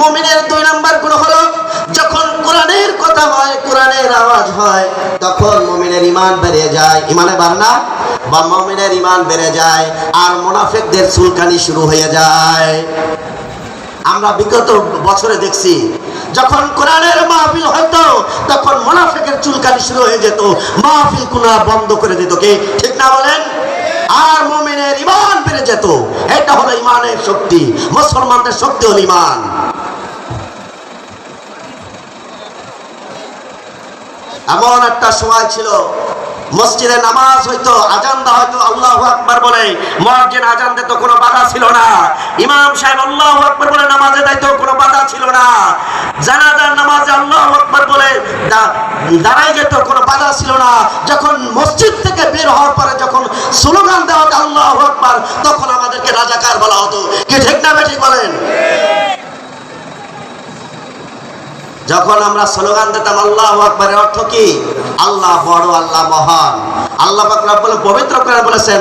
মুমিনের দুই নাম্বার গুণ হলো, যখন কোরআনের কথা হয়, কোরআনের আওয়াজ হয়, তখন মুমিনের ঈমান বেড়ে যায়। ঈমানে বাড়ে না? বা মুমিনের ঈমান বেড়ে যায়, আর মুনাফিকদের চুলকানি শুরু হয়ে যায়। আমরা বিগত বছরে দেখছি, যখন কোরআনের মাহফিল হতো তখন মোনাফেকের চুলকানি শুরু হয়ে যেত মাহফিল কুনা বন্ধ করে দিত কে? ঠিক না বলেন? আর মুমিনের ইমান বেড়ে যেত। এটা হলো ইমানের শক্তি, মুসলমানদের শক্তি হলো ইমান এমন একটা সময় ছিল মসজিদে নামাজ হইতো, আজান দেওয়া হয়তো আল্লাহ আকবার বলে। মসজিদ আজান দিত কোনো বাধা ছিল না। ইমাম সাহেব আল্লাহ আকবার বলে, নামাজে দিত কোনো বাধা ছিল না। জানাজার নামাজে আল্লাহ আকবার বলে দাঁড়াই যেত কোনো বাধা ছিল না। যখন মসজিদ থেকে বের হওয়ার পরে যখন স্লোগান দেওয়া হতো আল্লাহ আকবার, তখন আমাদেরকে রাজাকার বলা হতো। কি ঠিক না ঠিক বলেন? যখন আমরা স্লোগান দিতাম আল্লাহ আকবরের অর্থ কি? আল্লাহ বড়, আল্লাহ মহান। আল্লাহ রব্বুল পবিত্র করে বলেছেন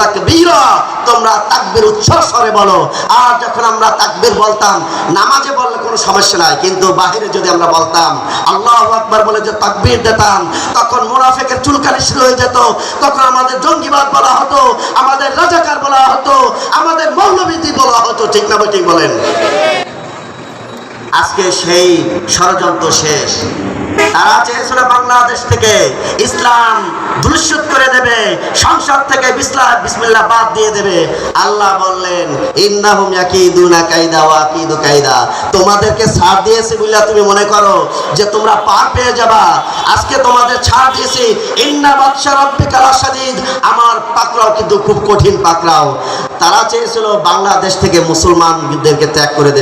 তাকবীরা তোমরা তাকবীর উচ্চ স্বরে বলো। আর যখন আমরা তাকবীর বলতাম, নামাজে বললে কোনো সমস্যা নাই, কিন্তু বাহিরে যদি আমরা বলতাম, আল্লাহ আকবার বলে যে তাকবীর দিতাম, তখন মুনাফিকের চুলকানি শুরু হয়ে যেত, তখন আমাদের জঙ্গিবাদ বলা হতো, আমাদের রাজাকার বলা হতো, আমাদের মৌলবীতি বলা হতো। ঠিক না ঠিক বলেন? আজকে সেই ষড়যন্ত্র শেষ। তারা চেয়েছিল বাংলাদেশ থেকে ইসলাম করে দেবে, সংসদ থেকে বাদ দিয়ে দেবে। আল্লাহ বললেন, ইন্নাহুম কায়দা ওয়া কায়দা তোমাদেরকে ছাড় দিয়েছি বলে তুমি মনে করো যে তোমরা পার পেয়ে যাবা। আজকে তোমাদের ছাড় দিয়েছি, ইন্না বাদশা আমার পাকড়াও কিন্তু খুব কঠিন পাকড়াও। তারা চেয়েছিল বাংলাদেশ থেকে মুসলমানদেরকে ত্যাগ করে দেবে।